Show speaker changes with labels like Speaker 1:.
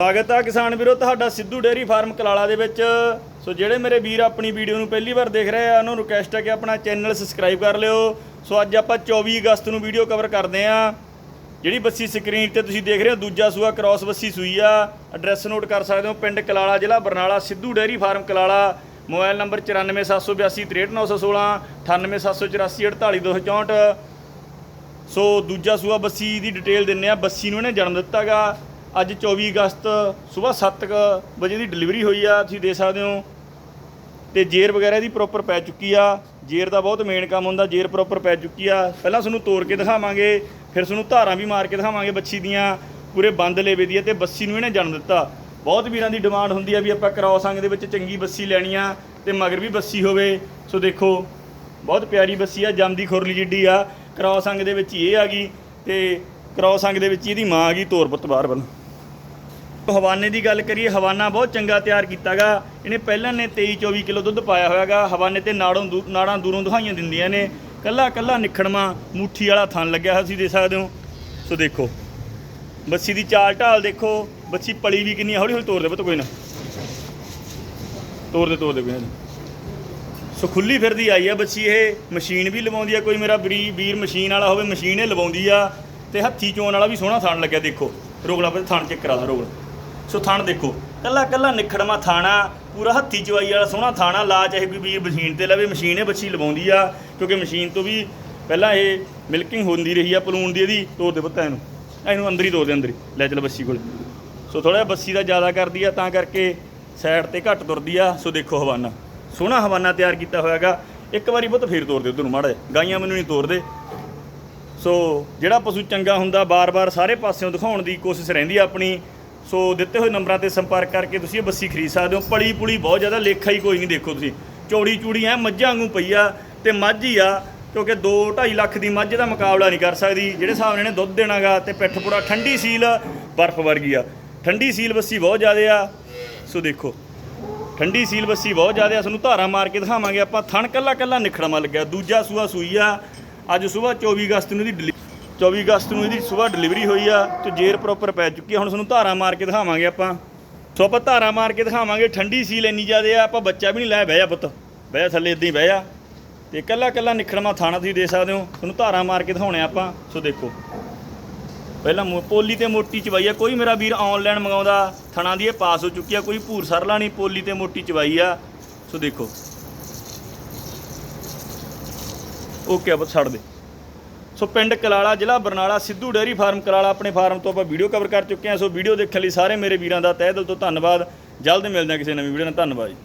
Speaker 1: ਸਵਾਗਤ ਆ ਕਿਸਾਨ ਵੀਰੋ, ਤੁਹਾਡਾ ਸਿੱਧੂ ਡੇਅਰੀ ਫਾਰਮ ਕਲਾਲਾ ਦੇ ਵਿੱਚ। ਸੋ ਜਿਹੜੇ ਮੇਰੇ ਵੀਰ ਆਪਣੀ ਵੀਡੀਓ ਨੂੰ ਪਹਿਲੀ ਵਾਰ ਦੇਖ ਰਹੇ ਆ, ਉਹਨਾਂ ਨੂੰ ਰਿਕਵੈਸਟ ਹੈ ਕਿ ਆਪਣਾ ਚੈਨਲ ਸਬਸਕ੍ਰਾਈਬ ਕਰ ਲਿਓ। ਸੋ ਅੱਜ ਆਪਾਂ 24 ਅਗਸਤ ਨੂੰ ਵੀਡੀਓ ਕਵਰ ਕਰਦੇ ਆ। ਜਿਹੜੀ ਬੱਸੀ ਸਕਰੀਨ ਤੇ ਤੁਸੀਂ ਦੇਖ ਰਹੇ ਹੋ, ਦੂਜਾ ਸੂਆ ਕ੍ਰਾਸ ਬੱਸੀ ਸੂਈ ਆ। ਐਡਰੈਸ ਨੋਟ ਕਰ ਸਕਦੇ ਹੋ, ਪਿੰਡ ਕਲਾਲਾ ਜ਼ਿਲ੍ਹਾ Barnala, Sidhu dairy farm Kalala. Mobile number 9472863916 9874844264 so ਦੂਜਾ ਸੂਆ ਬੱਸੀ ਦੀ ਡਿਟੇਲ ਦਿੰਨੇ ਆ, ਬੱਸੀ ਨੂੰ ਇਹਨੇ ਜਨਮ ਦਿੱਤਾਗਾ। ਅੱਜ 24 ਅਗਸਤ ਸਵੇਰ 7 ਵਜੇ ਦੀ ਡਿਲੀਵਰੀ ਹੋਈ ਆ, ਤੁਸੀਂ ਦੇ ਸਕਦੇ ਹੋ। ਤੇ ਜੇਰ ਵਗੈਰਾ ਦੀ ਪ੍ਰੋਪਰ ਪੈ ਚੁੱਕੀ ਆ। ਜੇਰ ਦਾ ਬਹੁਤ ਮੇਨ ਕੰਮ ਹੁੰਦਾ, ਜੇਰ ਪ੍ਰੋਪਰ ਪੈ ਚੁੱਕੀ ਆ। ਪਹਿਲਾਂ ਤੁਹਾਨੂੰ ਤੋੜ ਕੇ ਦਿਖਾਵਾਂਗੇ, ਫਿਰ ਤੁਹਾਨੂੰ ਧਾਰਾਂ ਵੀ ਮਾਰ ਕੇ ਦਿਖਾਵਾਂਗੇ ਬੱਚੀ ਦੀਆਂ, ਪੂਰੇ ਬੰਦ ਲੇਵੇ ਦੀ ਆ ਤੇ ਬੱਸੀ ਨੂੰ ਇਹਨੇ ਜਨਮ ਦਿੱਤਾ। ਬਹੁਤ ਵੀਰਾਂ ਦੀ ਡਿਮਾਂਡ ਹੁੰਦੀ ਆ ਵੀ ਆਪਾਂ ਕ੍ਰਾਸ ਅੰਗ ਦੇ ਵਿੱਚ ਚੰਗੀ ਬੱਸੀ ਲੈਣੀ ਆ ਤੇ ਮਗਰ ਵੀ ਬੱਸੀ ਹੋਵੇ। ਸੋ ਦੇਖੋ, ਬਹੁਤ ਪਿਆਰੀ ਬੱਸੀ ਆ ਜੰਮਦੀ ਖੁਰਲੀ ਜਿੱਡੀ ਆ। ਕ੍ਰਾਸ ਅੰਗ ਦੇ ਵਿੱਚ ਹੀ ਇਹ ਆ ਗਈ ਤੇ ਕ੍ਰਾਸ ਅੰਗ ਦੇ ਵਿੱਚ ਹੀ ਇਹਦੀ ਮਾਂ ਆ ਗਈ ਤੋਰ ਪੁੱਤ ਬਾਹਰ ਵੱਲ। ਹਵਾਨੇ ਦੀ ਗੱਲ ਕਰੀਏ, ਹਵਾਨਾ ਬਹੁਤ ਚੰਗਾ ਤਿਆਰ ਕੀਤਾਗਾ। ਇਹਨੇ ਪਹਿਲਾਂ ਨੇ 23 24 ਕਿਲੋ ਦੁੱਧ ਪਾਇਆ ਹੋਇਆਗਾ। ਹਵਾਨੇ ਤੇ ਨਾੜੋਂ ਦੂ- ਨਾੜਾਂ ਦੂਰੋਂ ਦੁਹਾਈਆਂ ਦਿੰਦੀਆਂ ਨੇ। ਕੱਲਾ ਕੱਲਾ ਨਿਖੜਮਾ ਮੁੱਠੀ ਵਾਲਾ ਥਣ ਲੱਗਿਆ ਹੋਇਆ ਤੁਸੀਂ ਦੇਖ ਸਕਦੇ ਹੋ। ਸੋ ਦੇਖੋ, ਬੱਸੀ ਦੀ ਚਾਲ ਢਾਲ ਦੇਖੋ। ਬੱਸੀ ਪਲੀ ਵੀ ਕਿੰਨੀ ਹੌਲੀ ਹੌਲੀ ਤੋਰ ਦੇ ਪੁੱਤ ਕੋਈ ਨਾ। ਤੋਰ ਦੇ ਤੋਰ ਦੇ ਕੋਈ ਨਾ। ਸੋ ਖੁੱਲੀ ਫਿਰਦੀ ਆਈ ਆ ਬੱਚੀ ਇਹ। ਮਸ਼ੀਨ ਵੀ ਲਵਾਉਂਦੀ ਆ, ਕੋਈ ਮੇਰਾ ਬਰੀ ਵੀਰ ਮਸ਼ੀਨ ਵਾਲਾ ਹੋਵੇ, ਮਸ਼ੀਨ ਇਹ ਲਵਾਉਂਦੀ ਆ। ਤੇ ਹੱਥੀ ਚੋਣ ਵਾਲਾ ਵੀ ਸੋਹਣਾ ਥਾਣ ਲੱਗਿਆ, ਦੇਖੋ। ਰੋਗਲਾ ਪੇ ਥਾਣ ਚੈੱਕ ਕਰਾ ਦਾ, ਰੋਗਲਾ। ਸੋ ਥਾਣ ਦੇਖੋ। ਕੱਲਾ ਕੱਲਾ ਨਿਖੜਮਾ ਥਾਣਾ, ਪੂਰਾ ਹੱਥੀ ਚਵਾਈ ਵਾਲਾ ਸੋਹਣਾ ਥਾਣਾ ਲਾ ਚਾਹੇ ਕੋਈ ਵੀਰ ਮਸ਼ੀਨ ਤੇ ਲਵੇ, ਮਸ਼ੀਨ ਇਹ ਬੱਚੀ ਲਵਾਉਂਦੀ ਆ, ਕਿਉਂਕਿ ਮਸ਼ੀਨ ਤੋਂ ਵੀ ਪਹਿਲਾਂ ਇਹ ਮਿਲਕਿੰਗ ਹੁੰਦੀ ਰਹੀ ਆ, ਪਲੂਣ ਦੀ ਇਹਦੀ ਤੋੜ ਦੇ ਪੁੱਤਾਂ ਇਹਨੂੰ। ਇਹਨੂੰ ਅੰਦਰ ਹੀ ਤੋੜ ਦੇ, ਅੰਦਰ ਹੀ। ਲੈ ਚੱਲ ਬੱਸੀ ਕੋਲ। ਸੋ ਥੋੜਾ ਜਿਹਾ ਬੱਸੀ ਦਾ ਜ਼ਿਆਦਾ ਕਰਦੀ ਆ, ਤਾਂ ਕਰਕੇ ਸਾਈਡ ਤੇ ਘੱਟ ਤੁਰਦੀ ਆ। ਸੋ ਦੇਖੋ ਹਵਾਨਾ। ਸੋਹਣਾ ਹਵਾਨਾ ਤਿਆਰ ਕੀਤਾ ਹੋਇਆਗਾ। ਇੱਕ ਵਾਰੀ ਪੁੱਤ ਫੇਰ ਤੋਰ ਦੇ ਉਧਰ ਨੂੰ, ਮਾੜਾ ਗਾਈਆਂ ਮੈਨੂੰ ਨਹੀਂ ਤੋਰਦੇ। ਸੋ ਜਿਹੜਾ ਪਸ਼ੂ ਚੰਗਾ ਹੁੰਦਾ ਬਾਰ-ਬਾਰ ਸਾਰੇ ਪਾਸਿਓਂ ਦਿਖਾਉਣ ਦੀ ਕੋਸ਼ਿਸ਼ ਰਹਿੰਦੀ ਆ ਆਪਣੀ। ਸੋ ਦਿੱਤੇ ਹੋਏ ਨੰਬਰਾਂ ਤੇ ਸੰਪਰਕ ਕਰਕੇ ਤੁਸੀਂ ਇਹ ਬੱਸੀ ਖਰੀਦ ਸਕਦੇ ਹੋ। ਪਲੀ ਪੁਲੀ ਬਹੁਤ ਜ਼ਿਆਦਾ ਲੇਖਾ ਹੀ ਕੋਈ ਨਹੀਂ ਦੇਖੋ ਤੁਸੀਂ। ਚੌੜੀ ਚੂੜੀ ਐ ਮੱਝਾਂ ਵਾਂਗੂ ਪਈ ਆ ਤੇ ਮੱਝ ਹੀ ਆ, ਕਿਉਂਕਿ 2 2.5 ਲੱਖ ਦੀ ਮੱਝ ਦਾ ਮੁਕਾਬਲਾ ਨਹੀਂ ਕਰ ਸਕਦੀ। ਜਿਹੜੇ ਹਿਸਾਬ ਨਾਲ ਇਹਨੇ ਦੁੱਧ ਦੇਣਾਗਾ ਤੇ ਪਿੱਠ ਪੂਰਾ ਠੰਡੀ ਸੀਲ ਬਰਫ਼ ਵਰਗੀ ਆ। ਠੰਡੀ ਸੀਲ ਬੱਸੀ ਬਹੁਤ ਜ਼ਿਆਦਾ ਆ। ਸੋ ਦੇਖੋ, ਠੰਡੀ ਸੀਲ ਬੱਸੀ ਬਹੁਤ ਜ਼ਿਆਦਾ ਆ। ਤੁਹਾਨੂੰ ਧਾਰਾ ਮਾਰ ਕੇ ਦਿਖਾਵਾਂਗੇ। ਆਪਾਂ ਥਣ ਕੱਲਾ ਕੱਲਾ ਨਿਖੜਮਾ ਲੱਗਿਆ। ਦੂਜਾ ਸੂਆ ਸੂਈ ਆ। ਅੱਜ ਸਵੇਰ 24 ਅਗਸਤ ਨੂੰ ਇਹਦੀ ਡਿਲੀ 24 ਅਗਸਤ ਨੂੰ ਇਹਦੀ ਸਵੇਰ ਡਿਲੀਵਰੀ ਹੋਈ ਆ ਤੇ ਜੇਰ ਪ੍ਰੋਪਰ ਪੈ ਚੁੱਕੀ ਆ। ਹੁਣ ਤੁਹਾਨੂੰ ਧਾਰਾ ਮਾਰ ਕੇ ਦਿਖਾਵਾਂਗੇ ਆਪਾਂ। ਸੋ ਆਪਾਂ ਧਾਰਾ ਮਾਰ ਕੇ ਦਿਖਾਵਾਂਗੇ, ਠੰਡੀ ਸੀਲ ਇੰਨੀ ਜ਼ਿਆਦਾ ਆ, ਆਪਾਂ ਬੱਚਾ ਵੀ ਨਹੀਂ ਲੈ ਬਹਿ ਜਾ ਪੁੱਤ। ਬਹਿ ਜਾ ਥੱਲੇ ਇਦਾਂ ਹੀ ਬਹਿ ਜਾ। ਤੇ ਕੱਲਾ ਕੱਲਾ ਨਿਖੜਮਾ ਥਾਣਾ ਤੁਸੀਂ ਦੇ ਸਕਦੇ ਹੋ। ਤੁਹਾਨੂੰ ਧਾਰਾ ਮਾਰ ਕੇ ਦਿਖਾਉਣੇ ਆ ਆਪਾਂ। ਸੋ ਦੇਖੋ। ਪਹਿਲਾਂ ਮੋ- ਪੋਲੀ ਤੇ ਮੋਟੀ ਚਵਾਈ ਆ। ਕੋਈ ਮੇਰਾ ਵੀਰ ਆਨਲਾਈਨ ਮੰਗਾਉਂਦਾ। ਥਣਾ ਦੀ ਇਹ ਪਾਸ ਹੋ ਚੁੱਕੀ ਆ। ਕੋਈ ਭੂਰ ਸਰਲਾ ਨਹੀਂ ਪੋਲੀ ਤੇ ਮੋਟੀ ਚਵਾਈ ਆ। ਸੋ ਦੇਖੋ। ਓਕੇ ਆਪਾਂ ਬਸ ਛੱਡ ਦੇ। ਸੋ ਪਿੰਡ ਕਲਾਲਾ, ਜ਼ਿਲ੍ਹਾ ਬਰਨਾਲਾ, ਸਿੱਧੂ ਡੇਅਰੀ ਫਾਰਮ ਕਲਾਲਾ ਆਪਣੇ ਫਾਰਮ ਤੋਂ ਆਪਾਂ ਵੀਡੀਓ ਕਵਰ ਕਰ ਚੁੱਕੇ ਹਾਂ। ਸੋ ਵੀਡੀਓ ਦੇਖਣ ਲਈ ਸਾਰੇ ਮੇਰੇ ਵੀਰਾਂ ਦਾ। ਤਹਿ ਦਿਲ ਤੋਂ ਧੰਨਵਾਦ। ਜਲਦ ਮਿਲਦੇ ਹਾਂ ਕਿਸੇ ਨਵੀਂ ਵੀਡੀਓ ਨਾਲ। ਧੰਨਵਾਦ ਜੀ।